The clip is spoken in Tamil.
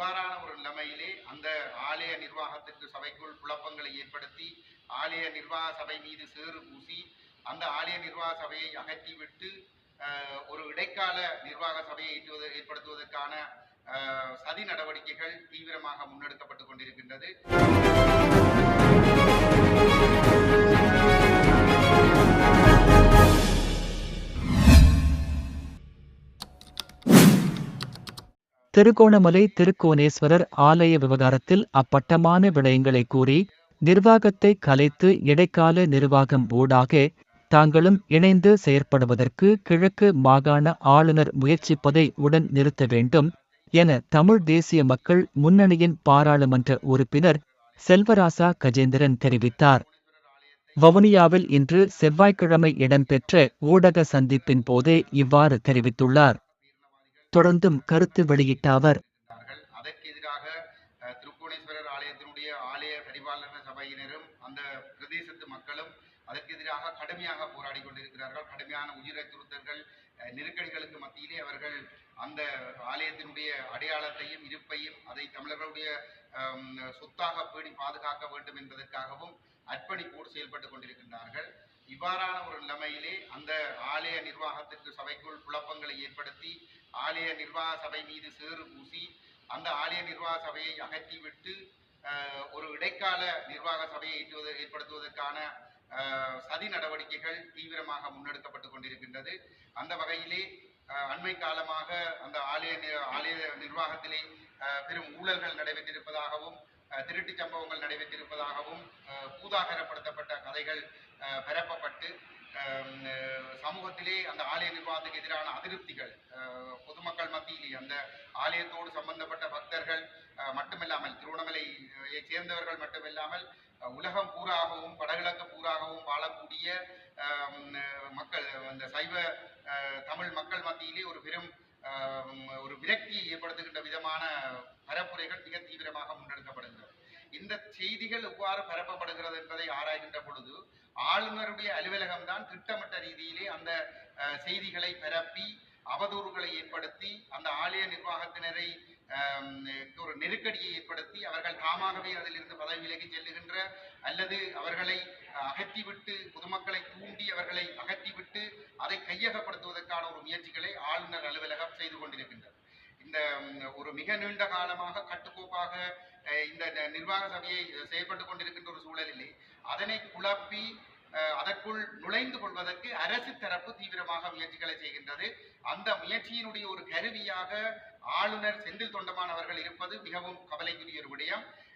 இவ்வாறான ஒரு நிலைமையிலே அந்த ஆலய நிர்வாகத்திற்கு சபைக்குள் குழப்பங்களை ஏற்படுத்தி ஆலய நிர்வாக சபை மீது சேறு பூசி அந்த ஆலய நிர்வாக சபையை அகற்றிவிட்டு அஹ், ஒரு இடைக்கால நிர்வாக சபையை ஏற்றுவது ஏற்படுத்துவதற்கான அஹ், சதி நடவடிக்கைகள் தீவிரமாக முன்னெடுக்கப்பட்டு கொண்டிருக்கின்றது. திருகோணமலை திருக்கோணேஸ்வரர் ஆலய விவகாரத்தில் அப்பட்டமான விடயங்களை கூறி நிர்வாகத்தை கலைத்து இடைக்கால நிர்வாகம் ஊடாக தாங்களும் இணைந்து செயற்படுவதற்கு கிழக்கு மாகாண ஆளுநர் முயற்சிப்பதை உடன் நிறுத்த வேண்டும் என தமிழ் தேசிய மக்கள் முன்னணியின் பாராளுமன்ற உறுப்பினர் செல்வராசா கஜேந்திரன் தெரிவித்தார். வவுனியாவில் இன்று செவ்வாய்க்கிழமை இடம்பெற்ற ஊடக சந்திப்பின் போதே இவ்வாறு தெரிவித்துள்ளார். தொடர்ந்தும் கருத்து வெளியிட்ட அவர் அதற்கு எதிராக திருக்கோணேஸ்வரர் ஆலயத்தினுடைய ஆலய பரிபாலன சபையினரும் அந்த பிரதேசத்து மக்களும் அதற்கு எதிராக கடுமையாக போராடி கொண்டிருக்கிறார்கள். கடுமையான உயிர் அச்சுறுத்தல்கள் அஹ், நெருக்கடிகளுக்கு மத்தியிலே அவர்கள் அந்த ஆலயத்தினுடைய அடையாளத்தையும் இருப்பையும் அதை தமிழர்களுடைய சொத்தாக பேணி பாதுகாக்க வேண்டும் என்பதற்காகவும் அர்ப்பணிப்போடு செயல்பட்டு கொண்டிருக்கின்றார்கள். இவ்வாறான ஒரு நிலைமையிலே அந்த ஆலய நிர்வாகத்திற்கு சபைக்குள் குழப்பங்களை ஏற்படுத்தி ஆலய நிர்வாக சபை மீது சேறு பூசி அந்த ஆலய நிர்வாக சபையை அகற்றிவிட்டு ஒரு இடைக்கால நிர்வாக சபையை ஏற்றுவது ஏற்படுத்துவதற்கான சதி நடவடிக்கைகள் தீவிரமாக முன்னெடுக்கப்பட்டு கொண்டிருக்கின்றது. அந்த வகையிலே அண்மை காலமாக அந்த ஆலய ஆலய நிர்வாகத்திலே பெரும் ஊழல்கள் நடைபெற்றிருப்பதாகவும் திருட்டு சம்பவங்கள் நடைபெற்றிருப்பதாகவும் பூதாகரப்படுத்தப்பட்ட கதைகள் பரப்பப்பட்டு சமூகத்திலே அந்த ஆலய நிர்வாகத்துக்கு எதிரான அதிருப்திகள் பொதுமக்கள் மத்தியிலே அந்த ஆலயத்தோடு சம்பந்தப்பட்ட பக்தர்கள் மட்டுமில்லாமல் திருவண்ணாமலையை சேர்ந்தவர்கள் மட்டுமில்லாமல் உலகம் பூராகவும் வடகிழக்கு பூராகவும் வாழக்கூடிய மக்கள் அந்த சைவ தமிழ் மக்கள் மத்தியிலே ஒரு பெரும் ஒரு விரக்தியை ஏற்படுத்துகின்ற விதமான பரப்புரைகள் மிக தீவிரமாக முன்னெடுக்க இந்த செய்திகள் எவ்வாறு பரப்பப்படுகிறது என்பதை ஆராய்கின்ற பொழுது ஆளுநருடைய அலுவலகம் தான் திட்டமிட்ட ரீதியிலே அந்த செய்திகளை பரப்பி அவதூறுகளை ஏற்படுத்தி அந்த ஆலய நிர்வாகத்தினரை ஒரு நெருக்கடியை ஏற்படுத்தி அவர்கள் தாமாகவே அதிலிருந்து பதவி விலகி செல்லுகின்ற அல்லது அவர்களை அகற்றிவிட்டு பொதுமக்களை தூண்டி அவர்களை அகற்றிவிட்டு அதை கையகப்படுத்துவதற்கான ஒரு முயற்சிகளை ஆளுநர் அலுவலகம் செய்து கொண்டிருக்கின்றது. இந்த ஒரு மிக நீண்ட காலமாக கட்டுக்கோப்பாக இந்த நிர்வாக சபையை செயல்பட்டு கொண்டிருக்கின்ற ஒரு சூழலிலே அதனை குழப்பி அஹ், அதற்குள் நுழைந்து கொள்வதற்கு அரசு தரப்பு தீவிரமாக முயற்சிகளை செய்கின்றது. அந்த முயற்சியினுடைய ஒரு கருவியாக ஆளுநர் செந்தில் தொண்டமான் அவர்கள் இருப்பது மிகவும் கவலைக்குரிய ஒரு விடயம்.